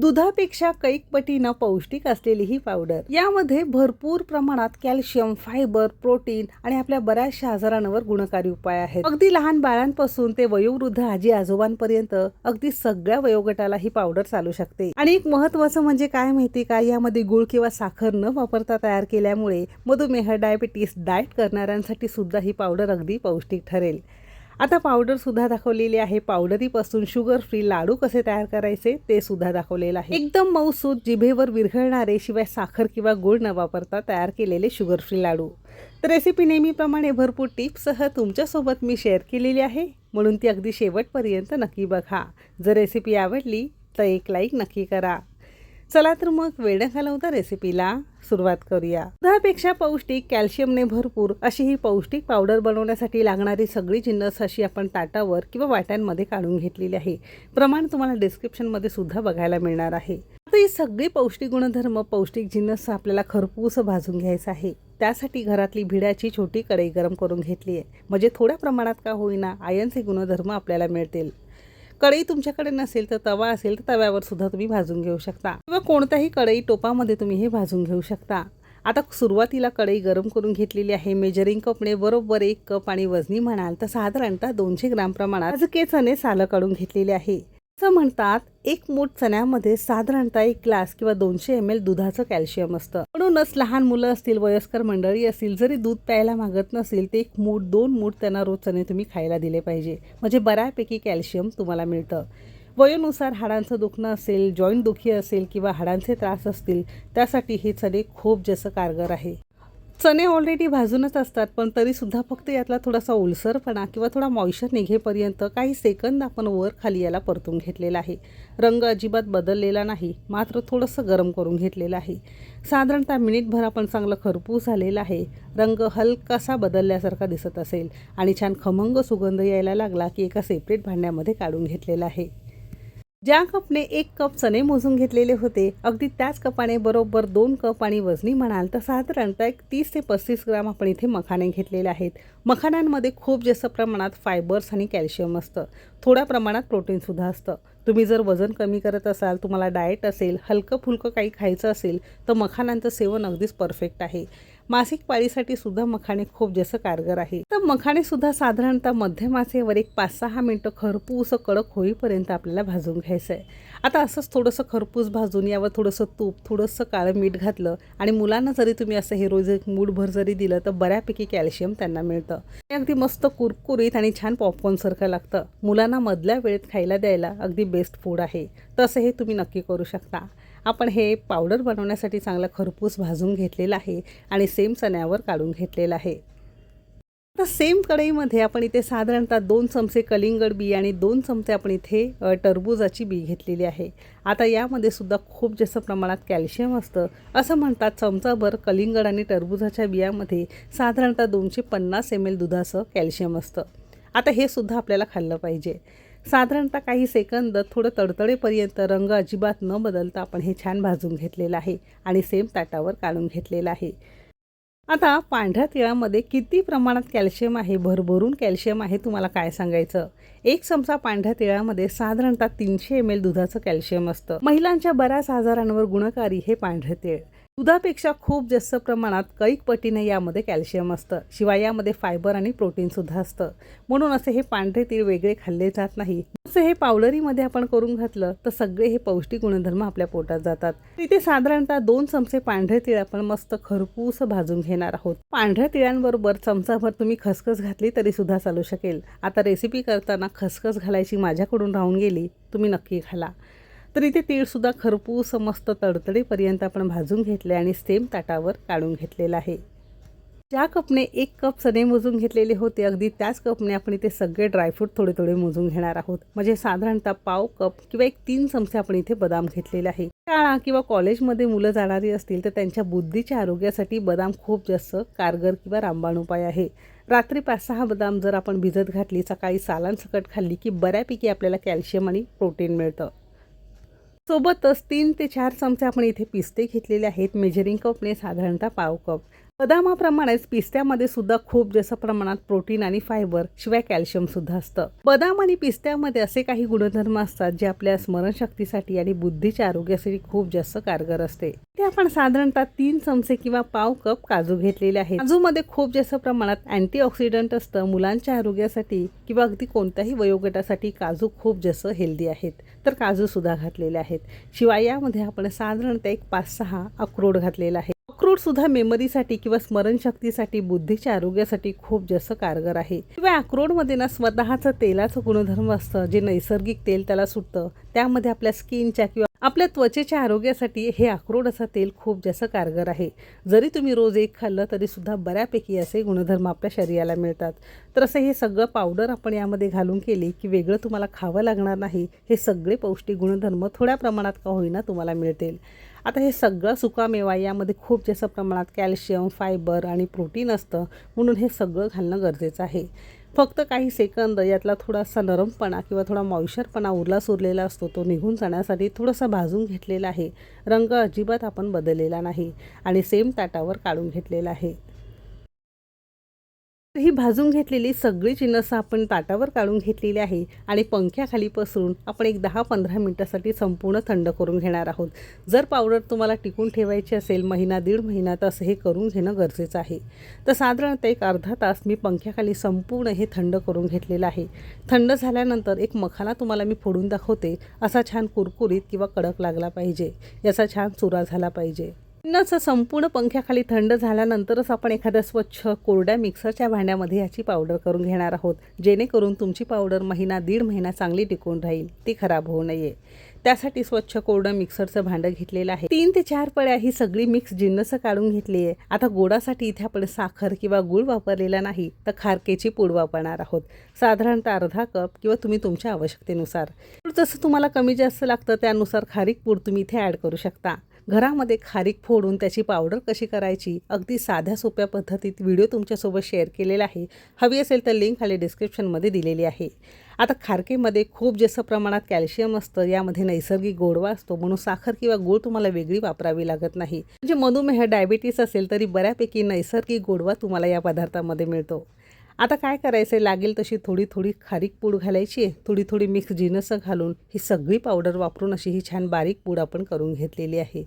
दुधापेक्षा कैक पटीनं पौष्टिक असलेली ही पावडर. यामध्ये भरपूर प्रमाणात कॅल्शियम फायबर प्रोटीन आणि आपल्या बऱ्याचशा आजारांवर गुणकारी उपाय आहेत. अगदी लहान बाळांपासून ते वयोवृद्ध आजी आजोबांपर्यंत अगदी सगळ्या वयोगटाला ही पावडर चालू शकते. आणि एक महत्वाचं म्हणजे काय माहिती का? यामध्ये गुळ किंवा साखर न वापरता तयार केल्यामुळे मधुमेह डायबिटीस डाएट करणाऱ्यांसाठी सुद्धा ही पावडर अगदी पौष्टिक ठरेल. आता पावडरसुद्धा दाखवलेली आहे. पावडरीपासून शुगर फ्री लाडू कसे तयार करायचे ते सुद्धा दाखवलेलं आहे. एकदम मऊसूद जिभेवर विरघळणारे शिवाय साखर किंवा गुळ न वापरता तयार केलेले शुगर फ्री लाडू. तर रेसिपी नेहमीप्रमाणे भरपूर टिप्ससह तुमच्यासोबत मी शेअर केलेली आहे. म्हणून ती अगदी शेवटपर्यंत नक्की बघा. जर रेसिपी आवडली तर एक लाईक नक्की करा. चला तर मग वेळ घालवता रेसिपीला सुरुवात करूया. दुधापेक्षा पौष्टिक कॅल्शियमने भरपूर अशी ही पौष्टिक पावडर बनवण्यासाठी लागणारी सगळी जिन्नस अशी आपण ताटावर किंवा वाट्यांमध्ये काढून घेतलेली आहे. प्रमाण तुम्हाला डिस्क्रिप्शनमध्ये सुद्धा बघायला मिळणार आहे. आता ही सगळी पौष्टिक गुणधर्म पौष्टिक जिन्नस आपल्याला खरपूस भाजून घ्यायचं आहे. त्यासाठी घरातली भिड्याची छोटी कढई गरम करून घेतली आहे. म्हणजे थोड्या प्रमाणात का होईना आयनचे गुणधर्म आपल्याला मिळतील. कढई तुमच्याकडे नसेल तर तवा असेल तर तव्यावर सुद्धा तुम्ही भाजून घेऊ शकता. किंवा कोणत्याही कढई टोपामध्ये तुम्ही हे भाजून घेऊ शकता. आता सुरुवातीला कढई गरम करून घेतलेली आहे. मेजरिंग कपने बरोबर एक कप आणि वजनी म्हणाल तर साधारणतः दोनशे ग्राम प्रमाणात केचने सालं काढून घेतलेले आहे. असं म्हणतात एक मूठ चण्यामध्ये साधारणतः एक ग्लास किंवा दोनशे एम एल दुधाचं कॅल्शियम असतं. म्हणूनच लहान मुलं असतील वयस्कर मंडळी असतील जरी दूध प्यायला मागत नसेल ते एक मूठ दोन मूठ त्यांना रोज चणे तुम्ही खायला दिले पाहिजे. म्हणजे बऱ्यापैकी कॅल्शियम तुम्हाला मिळतं. वयोनुसार हाडांचं दुखणं असेल जॉईंट दुखी असेल किंवा हाडांचे त्रास असतील त्यासाठी हे चणे खूप जसं कारगर आहे. चणे ऑलरेडी भाजूनच असतात पण तरीसुद्धा फक्त यातला थोडासा ओलसरपणा किंवा थोडा मॉइश्चर निघेपर्यंत काही सेकंद आपण वर खाली याला परतून घेतलेला आहे. रंग अजिबात बदललेला नाही मात्र थोडंसं गरम करून घेतलेलं आहे. साधारणतः मिनिटभर आपण चांगलं खरपूस झालेलं आहे. रंग हलकासा बदलल्यासारखा दिसत असेल आणि छान खमंग सुगंध यायला लागला की एका सेपरेट भांड्यामध्ये काढून घेतलेला आहे. ज्या कपने एक कप चणे मोजून घेतलेले होते अगदी त्याच कपाने बरोबर दोन कप आणि वजनी म्हणाल तर साधारणतः एक तीस ते पस्तीस ग्राम आपण इथे मखाणे घेतलेले आहेत. मखाण्यांमध्ये खूप जास्त प्रमाणात फायबर्स आणि कॅल्शियम असतं. थोड्या प्रमाणात प्रोटीनसुद्धा असतं. तुम्ही जर वजन कमी करत असाल तुम्हाला डाएट असेल हलकं फुलकं काही खायचं असेल तर मखाणांचं सेवन अगदीच परफेक्ट आहे. मासिक पाळीसाठी सुद्धा मखाणे खूप जास्त कारगर आहे. तर मखाणे सुद्धा साधारणतः मध्यम आचेवर एक पाच सहा मिनटं खरपूस कडक होईपर्यंत आपल्याला भाजून घ्यायचं आहे आता असंच थोडंसं खरपूस भाजून यावर थोडंसं तूप थोडंसं काळं मीठ घातलं आणि मुलांना जरी तुम्ही असं हे रोज एक मूठभर जरी दिलं तर बऱ्यापैकी कॅल्शियम त्यांना मिळतं. अगदी मस्त कुरकुरीत आणि छान पॉपकॉर्नसारखं लागतं. मुलांना मधल्या वेळेत खायला द्यायला अगदी बेस्ट फूड आहे. तसं हे तुम्ही नक्की करू शकता. आपण हे पावडर बनवण्यासाठी चांगलं खरपूस भाजून घेतलेलं आहे आणि सेम चण्यावर काढून घेतलेलं आहे. आता सेम कढईमध्ये आपण इथे साधारणतः दोन चमचे कलिंगड बी आणि दोन चमचे आपण इथे टरबूजाची बी घेतलेली आहे. आता यामध्ये सुद्धा खूप जास्त प्रमाणात कॅल्शियम असतं. असं म्हणतात चमचाभर कलिंगड आणि टरबूजाच्या बियामध्ये साधारणतः दोनशे पन्नास एम एल दुधाचं कॅल्शियम असतं. आता हे सुद्धा आपल्याला खाल्लं पाहिजे. साधारणतः काही सेकंद थोडं तडतडेपर्यंत रंग अजिबात न बदलता आपण हे छान भाजून घेतलेलं आहे आणि सेम ताटावर काढून घेतलेलं आहे. आता पांढऱ्या तिळामध्ये किती प्रमाणात कॅल्शियम आहे भरभरून कॅल्शियम आहे तुम्हाला काय सांगायचं? एक चमचा पांढऱ्या तिळामध्ये साधारणतः तीनशे एम एल दुधाचं कॅल्शियम असतं. महिलांच्या बऱ्याच आजारांवर गुणकारी हे पांढरे तिळ. दुधापेक्षा खूप जास्त प्रमाणात कैक पटीने यामध्ये कॅल्शियम असतं. शिवाय यामध्ये फायबर आणि प्रोटीन सुद्धा असतं. म्हणून असे हे पांढरे तीळ वेगळे खाल्ले जात नाही. असं हे पावलरीमध्ये आपण करून घातलं तर सगळे हे पौष्टिक गुणधर्म आपल्या पोटात जातात. तिथे साधारणतः दोन चमचे पांढरे तीळ आपण मस्त खरपूस भाजून घेणार आहोत. पांढऱ्या तिळांबरोबर चमचाभर तुम्ही खसखस घातली तरी सुद्धा चालू शकेल. आता रेसिपी करताना खसखस घालायची माझ्याकडून राहून गेली तुम्ही नक्की घाला. तर इथे तीळसुद्धा खरपूस मस्त तडतडीपर्यंत आपण भाजून घेतले आणि सेम ताटावर काढून घेतलेलं आहे. ज्या कपने एक कप चणे मोजून घेतलेले होते अगदी त्याच कपने आपण इथे सगळे ड्रायफ्रूट थोडे थोडे मोजून घेणार आहोत. म्हणजे साधारणतः पाव कप किंवा एक तीन चमचे आपण इथे बदाम घेतलेले आहे. शाळा किंवा कॉलेजमध्ये मुलं जाणारी असतील तर त्यांच्या बुद्धीच्या आरोग्यासाठी बदाम खूप जास्त कारगर किंवा रामबाण उपाय आहे. रात्री पाच सहा बदाम जर आपण भिजत घातली सकाळी सालांसकट खाल्ली की बऱ्यापैकी आपल्याला कॅल्शियम आणि प्रोटीन मिळतं. सोबतच तीन ते चार चमचे आपण इथे पिस्ते घेतलेले आहेत. मेजरिंग कपने साधारणतः पाव कप बदामाप्रमाणेच पिस्त्यामध्ये सुद्धा खूप जास्त प्रमाणात प्रोटीन आणि फायबर शिवाय कॅल्शियम सुद्धा असतं. बदाम आणि पिस्त्यामध्ये असे काही गुणधर्म असतात जे आपल्या स्मरणशक्तीसाठी आणि बुद्धीच्या आरोग्यासाठी खूप जास्त कारगर असते. ते आपण साधारणतः तीन चमचे किंवा पाव कप काजू घेतलेले आहे काजूमध्ये खूप जास्त प्रमाणात अँटीऑक्सिडंट असतं. मुलांच्या आरोग्यासाठी किंवा अगदी कोणत्याही वयोगटासाठी काजू खूप जास्त हेल्दी आहेत. तर काजू सुद्धा घातलेले आहेत. शिवाय यामध्ये आपण साधारणतः एक पाच सहा अक्रोड घातलेला आहे. अक्रोड सुद्धा मेमरीसाठी किंवा स्मरणशक्तीसाठी बुद्धीच्या आरोग्यासाठी खूप जास्त कारगर आहे. किंवा अक्रोडमध्ये ना स्वतःचं तेलाचं गुणधर्म असतं जे नैसर्गिक तेल त्याला सुटतं. त्यामध्ये आपल्या स्किनच्या किंवा आपल्या त्वचेच्या आरोग्यासाठी हे अक्रोड असं तेल खूप जास्त कारगर आहे. जरी तुम्ही रोज एक खाल्लं तरीसुद्धा बऱ्यापैकी असे गुणधर्म आपल्या शरीराला मिळतात. तर असं हे सगळं पावडर आपण यामध्ये घालून केली की वेगळं तुम्हाला खावं लागणार नाही हे सगळे पौष्टिक गुणधर्म थोड्या प्रमाणात का होईना तुम्हाला मिळतील. आता हे सगळं सुकामेवा यामध्ये खूप जास्त प्रमाणात कॅल्शियम फायबर आणि प्रोटीन असतं म्हणून हे सगळं घालणं गरजेचं आहे. फक्त काही सेकंद यातला थोडासा नरमपणा किंवा थोडा मॉइश्चरपणा उरला सुरलेला असतो तो निघून जाण्यासाठी थोडासा भाजून घेतलेला आहे. रंग अजिबात आपण बदललेला नाही आणि सेम ताटावर काढून घेतलेला आहे. ही भाजून घेतलेली सगळी जिन्नसं आपण ताटावर काढून घेतलेली आहे आणि पंख्याखाली पसरून आपण एक दहा पंधरा मिनटासाठी संपूर्ण थंड करून घेणार आहोत. जर पावडर तुम्हाला टिकून ठेवायची असेल महिना दीड महिना तसं हे करून घेणं गरजेचं आहे. तर साधारणतः एक अर्धा तास मी पंख्याखाली संपूर्ण हे थंड करून घेतलेलं आहे. थंड झाल्यानंतर एक मखाना तुम्हाला मी फोडून दाखवते. असा छान कुरकुरीत किंवा कडक लागला पाहिजे. याचा छान चुरा झाला पाहिजे. नच संपूर्ण पंख्याखाली थंड झाल्यानंतरच आपण एखाद्या स्वच्छ कोरड्या मिक्सरच्या भांड्यामध्ये याची पावडर करून घेणार आहोत. जेणेकरून तुमची पावडर महिना दीड महिना चांगली टिकून राहील. ती खराब होऊ नये. त्यासाठी स्वच्छ कोरडं मिक्सरचं भांडं घेतलेलं आहे. तीन ते चार पळ्या ही सगळी मिक्स जिन्नस काढून घेतली आहे. आता गोडासाठी इथे आपण साखर किंवा गुळ वापरलेला नाही तर खारकेची पूड वापरणार आहोत. साधारणतः अर्धा कप किंवा तुम्ही तुमच्या आवश्यकतेनुसार. जसं तुम्हाला कमी जास्त लागतं त्यानुसार खारीक पूड तुम्ही इथे ॲड करू शकता. घरामध्ये खारीक फोडून त्याची पावडर कशी करायची? अगदी साध्या सोप्या पद्धतीत व्हिडिओ तुमच्यासोबत शेअर केलेला आहे. हवी असेल तर लिंक खाली डिस्क्रिप्शनमध्ये दिलेली आहे. आता खारकेमध्ये खूप जास्त प्रमाणात कॅल्शियम असतं. यामध्ये नैसर्गिक गोडवा असतो. म्हणून साखर किंवा गूळ तुम्हाला वेगळी वापरावी लागत नाही. म्हणजे मधुमेह डायबिटीस असेल तरी बऱ्यापैकी नैसर्गिक गोडवा तुम्हाला या पदार्थामध्ये मिळतो. आता काय करायचं आहे लागेल तशी थोडी थोडी खारीक पूड घालायची आहे. थोडी थोडी मिक्स जिनसं घालून ही सगळी पावडर वापरून अशी ही छान बारीक पूड आपण करून घेतलेली आहे.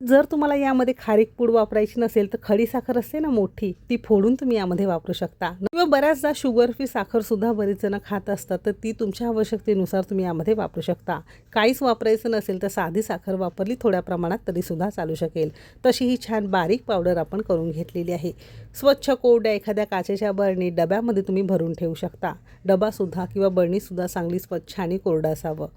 जर तुम्हाला यामध्ये खारीक पूड वापरायची नसेल तर खडी साखर असते ना मोठी ती फोडून तुम्ही यामध्ये वापरू शकता. किंवा बऱ्याचदा शुगर फ्री साखर सुद्धा बरेच जण खात असतात तर ती तुमच्या आवश्यकतेनुसार तुम्ही यामध्ये वापरू शकता. काहीच वापरायचं नसेल तर साधी साखर वापरली थोड्या प्रमाणात तरी सुद्धा चालू शकेल. तशी ही छान बारीक पावडर आपण करून घेतलेली आहे. स्वच्छ कोरड्या एखाद्या काचेच्या बरणी डब्यामध्ये तुम्ही भरून ठेवू शकता. डबासुद्धा किंवा बरणीसुद्धा चांगली स्वच्छ आणि कोरडं असावं.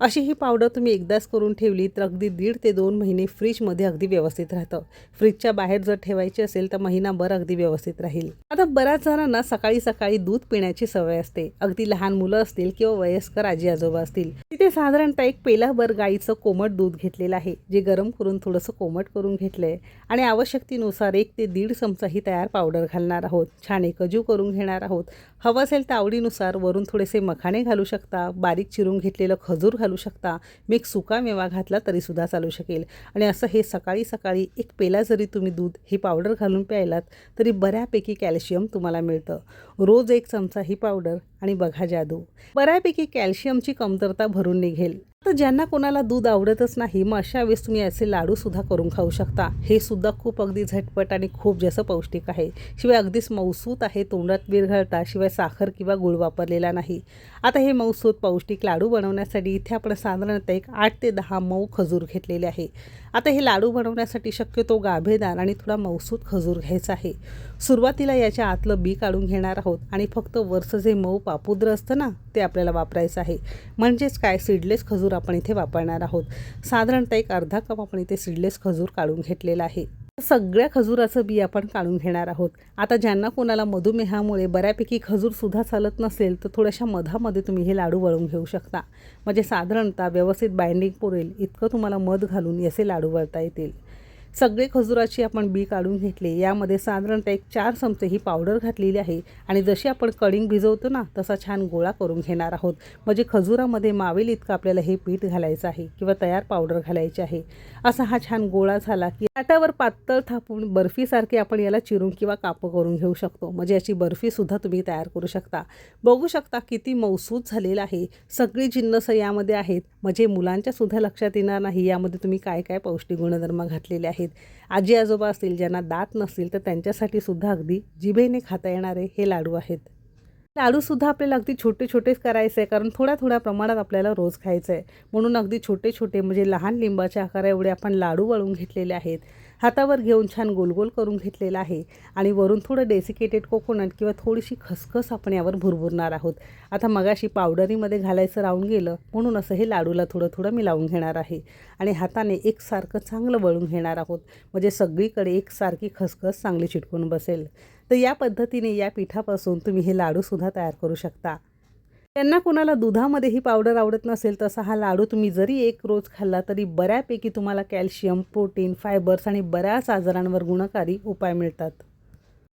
अशी ही पावडर तुम्ही एकदाच करून ठेवली तर अगदी दीड ते दोन महिने फ्रीजमध्ये अगदी व्यवस्थित राहतं. फ्रीजच्या बाहेर जर ठेवायची असेल तर महिनाभर अगदी व्यवस्थित राहील. आता बऱ्याच जणांना सकाळी सकाळी दूध पिण्याची सवय असते. अगदी लहान मुलं असतील किंवा वयस्कर आजी आजोबा असतील. तिथे साधारणतः एक पेलाभर गाईचं कोमट दूध घेतलेलं आहे जे गरम करून थोडंसं कोमट करून घेतलंय. आणि आवश्यकतेनुसार एक ते दीड चमचा ही तयार पावडर घालणार आहोत. छान एकजू करून घेणार आहोत. हवं असेल तर आवडीनुसार वरून थोडेसे मखाणे घालू शकता. बारीक चिरून घेतलेलं खजूर घालू शकता. मिक्स सुका मेवा घातला तरीसुद्धा चालू शकेल. आणि असं हे सकाळी सकाळी एक पेला जरी तुम्ही दूध ही पावडर घालून प्यायलात तरी बऱ्यापैकी कॅल्शियम तुम्हाला मिळतं. रोज एक चमचा ही पावडर आणि बघा जादू. बऱ्यापैकी कॅल्शियमची कमतरता भरून निघेल. तर ज्यांना कोणाला दूध आवडतच नाही मग अशा वेळेस तुम्ही असे लाडूसुद्धा करून खाऊ शकता. हे सुद्धा खूप अगदी झटपट आणि खूप जास्त पौष्टिक आहे. शिवाय अगदीच मौसूत आहे तोंडात विरघळता शिवाय साखर किंवा गुळ वापरलेला नाही. आता हे मौसूत पौष्टिक लाडू बनवण्यासाठी इथे आपण साधारणतः एक आठ ते दहा मऊ खजूर घेतलेले आहे. आता हे लाडू बनवण्यासाठी शक्यतो गाभेदार आणि थोडा मौसूत खजूर घ्यायचा आहे. सुरुवातीला याच्या आतलं बी काढून घेणार आहोत आणि फक्त वरचं जे मऊ पापुद्र असतं ना ते आपल्याला वापरायचं आहे. म्हणजेच काय? सीडलेस खजूर आपण इथे वापरणार आहोत. साधारणतः एक अर्धा कप आपण इथे सीडलेस खजूर काढून घेतलेला आहे. सगळ्या खजुराचं बी आपण काढून घेणार आहोत. आता ज्यांना कोणाला मधुमेहामुळे बऱ्यापैकी खजूरसुद्धा चालत नसेल तर थोड्याशा मधामध्ये तुम्ही हे लाडू वळून घेऊ शकता. म्हणजे साधारणतः व्यवस्थित बाइंडिंग पुरेल इतकं तुम्हाला मध घालून याचे लाडू वळता येतील. सगळे खजुराची आपण बी काढून घेतले. यामध्ये साधारणतः एक चार चमचे ही पावडर घातलेली आहे. आणि जशी आपण कडिंग भिजवतो ना तसा छान गोळा करून घेणार आहोत. म्हणजे खजुरामध्ये मावेल इतकं आपल्याला हे पीठ घालायचं आहे किंवा तयार पावडर घालायची आहे. असा हा छान गोळा झाला की ताटावर पातळ थापून बर्फीसारखे आपण याला चिरून किंवा कापं करून घेऊ शकतो. म्हणजे याची बर्फीसुद्धा तुम्ही तयार करू शकता. बघू शकता किती मौसूद झालेलं आहे. सगळी जिन्नस यामध्ये आहेत. म्हणजे मुलांच्यासुद्धा लक्षात येणार नाही यामध्ये तुम्ही काय काय पौष्टिक गुणधर्म घातलेले आहेत. आजी आजोबा असतील ज्यांना दात नसतील तर त्यांच्यासाठी सुद्धा अगदी जिभेने खाता येणारे हे लाडू आहेत. लाडूसुद्धा आपल्याला अगदी छोटे छोटेच करायचे आहे कारण थोड्या थोड्या प्रमाणात आपल्याला रोज खायचं आहे म्हणून अगदी छोटे छोटे म्हणजे लहान लिंबाच्या आकारा एवढे आपण लाडू वळून घेतलेले आहेत. हातावर घेऊन छान गोलगोल करून घेतलेला आहे. आणि वरून थोडं डेसिकेटेड कोकोनट किंवा थोडीशी खसखस आपण यावर भुरभुरणार आहोत. आता मगाशी पावडरीमध्ये घालायचं राहून गेलं म्हणून असं हे लाडूला थोडं थोडं मी लावून घेणार आहे. आणि हाताने एकसारखं चांगलं वळून घेणार आहोत. म्हणजे सगळीकडे एकसारखी खसखस चांगली चिटकून बसेल. तर या पद्धतीने या पिठापासून तुम्ही हे लाडूसुद्धा तयार करू शकता. त्यांना कोणाला दुधामध्ये ही पावडर आवडत नसेल तसा हा लाडू तुम्ही जरी एक रोज खाल्ला तरी बऱ्यापैकी तुम्हाला कॅल्शियम प्रोटीन फायबर्स आणि बऱ्याच आजारांवर गुणकारी उपाय मिळतात.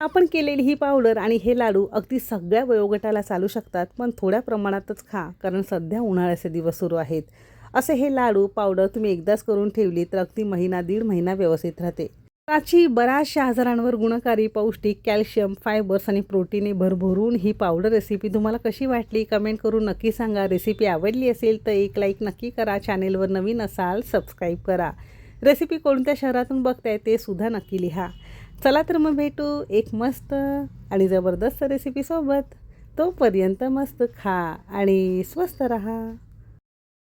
आपण केलेली ही पावडर आणि हे लाडू अगदी सगळ्या वयोगटाला चालू शकतात पण थोड्या प्रमाणातच खा कारण सध्या उन्हाळ्याचे दिवस सुरू आहेत. असे हे लाडू पावडर तुम्ही एकदाच करून ठेवली तर अगदी महिना दीड महिना व्यवस्थित राहते. प्राची बऱ्याचशा आजारांवर गुणकारी पौष्टिक कॅल्शियम फायबर्स आणि प्रोटीने भरभरून ही पावडर रेसिपी तुम्हाला कशी वाटली? कमेंट करून नक्की सांगा. रेसिपी आवडली असेल तर एक लाईक नक्की करा. चॅनेलवर नवीन असाल सबस्क्राईब करा. रेसिपी कोणत्या शहरातून बघताय ते सुद्धा नक्की लिहा. चला तर मग भेटू एक मस्त आणि जबरदस्त रेसिपीसोबत तोपर्यंत मस्त खा आणि स्वस्त रहा.